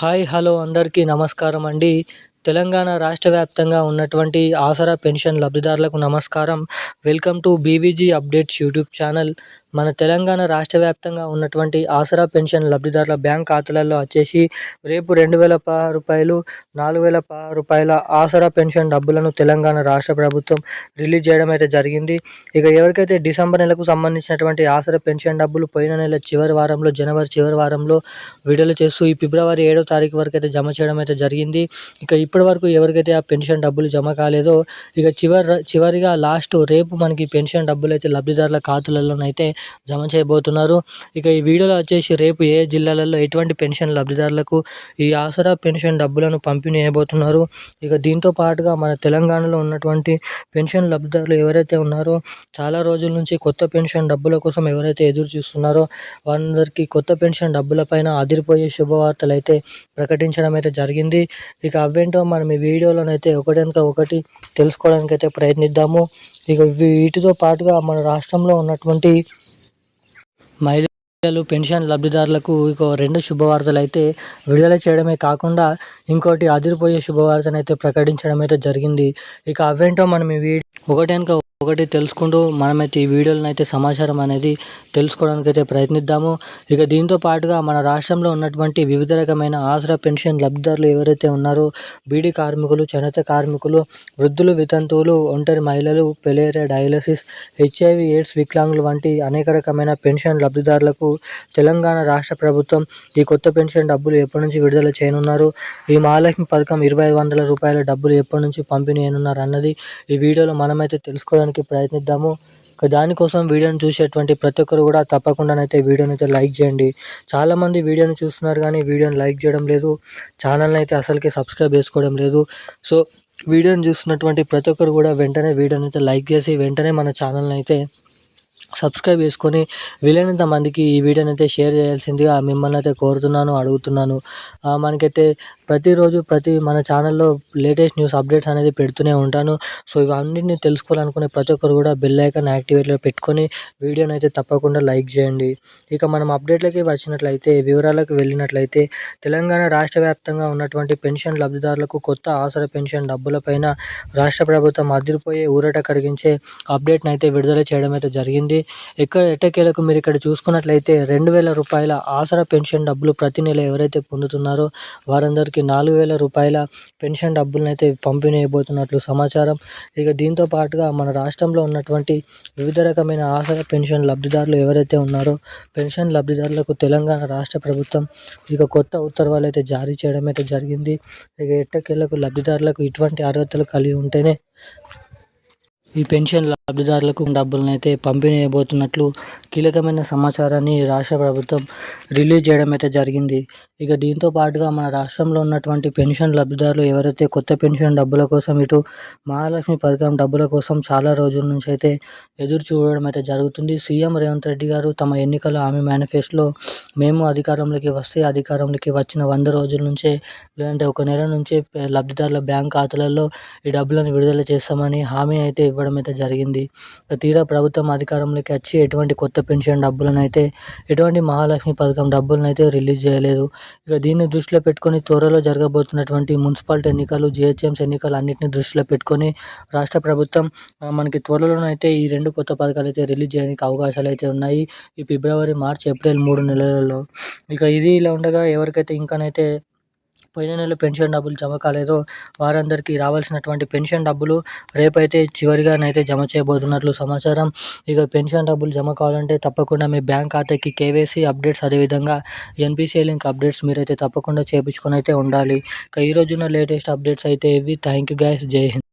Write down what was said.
Hi hello అందరికీ నమస్కారం అండి. తెలంగాణ రాష్ట్ర వ్యాప్తంగా ఉన్నటువంటి ఆసరా పెన్షన్ లబ్ధిదారులకు నమస్కారం. Welcome to BVG updates YouTube channel. మన తెలంగాణ రాష్ట్ర వ్యాప్తంగా ఉన్నటువంటి ఆసరా పెన్షన్ లబ్ధిదారుల బ్యాంక్ ఖాతాలలో వచ్చేసి రేపు రెండు వేల పదహారు రూపాయలు నాలుగు వేల పదహారు రూపాయల ఆసరా పెన్షన్ డబ్బులను తెలంగాణ రాష్ట్ర ప్రభుత్వం రిలీజ్ చేయడం అయితే జరిగింది. ఇక ఎవరికైతే డిసెంబర్ నెలకు సంబంధించినటువంటి ఆసరా పెన్షన్ డబ్బులు పోయిన నెల చివరి వారంలో జనవరి చివరి వారంలో విడుదల చేస్తూ ఈ ఫిబ్రవరి ఏడో తారీఖు వరకు అయితే జమ చేయడం అయితే జరిగింది. ఇక ఇప్పటి వరకు ఎవరికైతే ఆ పెన్షన్ డబ్బులు జమ కాలేదో ఇక చివరి చివరిగా లాస్ట్ రేపు మనకి పెన్షన్ డబ్బులు అయితే లబ్ధిదారుల ఖాతాలలోనైతే జమ చేయబోతున్నారు. ఇక ఈ వీడియోలో వచ్చేసి రేపు ఏ జిల్లాలలో ఎటువంటి పెన్షన్ లబ్ధిదారులకు ఈ ఆసరా పెన్షన్ డబ్బులను పంపిణీ చేయబోతున్నారు. ఇక దీంతో పాటుగా మన తెలంగాణలో ఉన్నటువంటి పెన్షన్ లబ్ధిదారులు ఎవరైతే ఉన్నారో చాలా రోజుల నుంచి కొత్త పెన్షన్ డబ్బుల కోసం ఎవరైతే ఎదురు చూస్తున్నారో వారందరికీ కొత్త పెన్షన్ డబ్బులపైన అదిరిపోయే శుభవార్తలు అయితే ప్రకటించడం అయితే జరిగింది. ఇక అవేంటో మనం ఈ వీడియోలోనైతే ఒకటినక ఒకటి తెలుసుకోవడానికి అయితే ప్రయత్నిద్దాము. ఇక వీటితో పాటుగా మన రాష్ట్రంలో ఉన్నటువంటి మహిళలు పెన్షన్ లబ్ధిదారులకు ఇక రెండు శుభవార్తలు అయితే విడుదల చేయడమే కాకుండా ఇంకోటి అదిరిపోయే శుభవార్తను అయితే ప్రకటించడం అయితే జరిగింది. ఇక అవేంటో మనం ఈ వీడియో ఒకటి ఒకటి తెలుసుకుంటూ మనమైతే ఈ వీడియోలను అయితే సమాచారం అనేది తెలుసుకోవడానికి అయితే ప్రయత్నిద్దాము. ఇక దీంతో పాటుగా మన రాష్ట్రంలో ఉన్నటువంటి వివిధ రకమైన ఆసరా పెన్షన్ లబ్ధిదారులు ఎవరైతే ఉన్నారో బీడీ కార్మికులు చేనేత కార్మికులు వృద్ధులు వితంతువులు ఒంటరి మహిళలు పెలేరియా డయాలసిస్ హెచ్ఐవి ఎయిడ్స్ వికలాంగులు వంటి అనేక రకమైన పెన్షన్ లబ్ధిదారులకు తెలంగాణ రాష్ట్ర ప్రభుత్వం ఈ కొత్త పెన్షన్ డబ్బులు ఎప్పటి నుంచి విడుదల చేయనున్నారు? ఈ మహాలక్ష్మి పథకం ఇరవై వందల రూపాయల డబ్బులు ఎప్పటి నుంచి పంపిణీ అన్నది ఈ వీడియోలో మనమైతే తెలుసుకోవడానికి ప్రయత్నిద్దాము. దానికోసం వీడియోని చూసేటువంటి ప్రతి ఒక్కరు కూడా తప్పకుండానైతే వీడియోని అయితే లైక్ చేయండి. చాలామంది వీడియోని చూస్తున్నారు కానీ వీడియోని లైక్ చేయడం లేదు. ఛానల్ని అయితే అసలుకి సబ్స్క్రైబ్ చేసుకోవడం లేదు. సో వీడియోని చూస్తున్నటువంటి ప్రతి ఒక్కరు కూడా వెంటనే వీడియోని అయితే లైక్ చేసి వెంటనే మన ఛానల్ని అయితే సబ్స్క్రైబ్ చేసుకొని వీలైనంత మందికి ఈ వీడియోని అయితే షేర్ చేయాల్సిందిగా మిమ్మల్ని అయితే కోరుతున్నాను అడుగుతున్నాను. మనకైతే ప్రతిరోజు ప్రతి మన ఛానల్లో లేటెస్ట్ న్యూస్ అప్డేట్స్ అనేది పెడుతూనే ఉంటాను. సో ఇవన్నిటిని తెలుసుకోవాలనుకునే ప్రతి ఒక్కరు కూడా బెల్ ఐకాన్ యాక్టివేట్లో పెట్టుకొని వీడియోని అయితే తప్పకుండా లైక్ చేయండి. ఇక మనం అప్డేట్లకి వచ్చినట్లయితే వివరాలకు వెళ్ళినట్లయితే తెలంగాణ రాష్ట్ర వ్యాప్తంగా ఉన్నటువంటి పెన్షన్ లబ్ధిదారులకు కొత్త ఆసర పెన్షన్ డబ్బులపైన రాష్ట్ర ప్రభుత్వం అదిరిపోయే ఊరట కలిగించే అప్డేట్ని అయితే విడుదల చేయడం అయితే జరిగింది. ఇక్కడ ఎట్టకేలకు మీరు ఇక్కడ చూసుకున్నట్లయితే రెండు వేల రూపాయల ఆసరా పెన్షన్ డబ్బులు ప్రతి నెల ఎవరైతే పొందుతున్నారో వారందరికీ నాలుగు వేల రూపాయల పెన్షన్ డబ్బులను అయితే పంపిణీ అయిపోతున్నట్లు సమాచారం. ఇక దీంతో పాటుగా మన రాష్ట్రంలో ఉన్నటువంటి వివిధ రకమైన ఆసరా పెన్షన్ లబ్ధిదారులు ఎవరైతే ఉన్నారో పెన్షన్ లబ్ధిదారులకు తెలంగాణ రాష్ట్ర ప్రభుత్వం ఇక కొత్త ఉత్తర్వులు అయితే జారీ చేయడం అయితే జరిగింది. ఇక ఎట్టకేళ్ళకు లబ్ధిదారులకు ఇటువంటి అర్హతలు కలిగి ఉంటేనే ఈ పెన్షన్ లబ్ధిదారులకు డబ్బులను అయితే పంపిణీ చేయబోతున్నట్లు కీలకమైన సమాచారాన్ని రాష్ట్ర ప్రభుత్వం రిలీజ్ చేయడం అయితే జరిగింది. ఇక దీంతో పాటుగా మన రాష్ట్రంలో ఉన్నటువంటి పెన్షన్ లబ్ధిదారులు ఎవరైతే కొత్త పెన్షన్ డబ్బుల కోసం ఇటు మహాలక్ష్మి పథకం డబ్బుల కోసం చాలా రోజుల నుంచి అయితే ఎదురు చూడడం అయితే జరుగుతుంది. సీఎం రేవంత్ రెడ్డి గారు తమ ఎన్నికల హామీ మేనిఫెస్టోలో మేము అధికారంలోకి వస్తే అధికారంలోకి వచ్చిన వంద రోజుల నుంచే లేదంటే ఒక నెల నుంచే లబ్ధిదారుల బ్యాంక్ ఖాతాలలో ఈ డబ్బులను విడుదల చేస్తామని హామీ అయితే ఇవ్వడం అయితే జరిగింది. తీరా ప్రభుత్వం అధికారంలోకి వచ్చి ఎటువంటి కొత్త పెన్షన్ డబ్బులను అయితే ఎటువంటి మహాలక్ష్మి పథకం డబ్బులను అయితే రిలీజ్ చేయలేదు. ఇక దీన్ని దృష్టిలో పెట్టుకొని త్వరలో జరగబోతున్నటువంటి మున్సిపాలిటీ ఎన్నికలు జిహెచ్ఎంసీ ఎన్నికలు అన్నింటినీ దృష్టిలో పెట్టుకొని రాష్ట్ర ప్రభుత్వం మనకి త్వరలోనైతే ఈ రెండు కొత్త పథకాలు అయితే రిలీజ్ చేయడానికి అవకాశాలు అయితే ఉన్నాయి. ఈ ఫిబ్రవరి మార్చ్ ఏప్రిల్ మూడు నెలలలో. ఇక ఇది ఇలా ఉండగా ఎవరికైతే ఇంకానైతే పోయిన నెల పెన్షన్ డబ్బులు జమ కాలేదో వారందరికీ రావాల్సినటువంటి పెన్షన్ డబ్బులు రేపైతే చివరిగానైతే జమ చేయబోతున్నట్లు సమాచారం. ఇక పెన్షన్ డబ్బులు జమ కావాలంటే తప్పకుండా మీ బ్యాంక్ ఖాతాకి కేవైసీ అప్డేట్స్ అదేవిధంగా N P C I link updates మీరైతే తప్పకుండా చేయించుకొని అయితే ఉండాలి. ఇక ఈ రోజున లేటెస్ట్ అప్డేట్స్ అయితే ఇవి. థ్యాంక్ యూ గైస్ జై హింద్.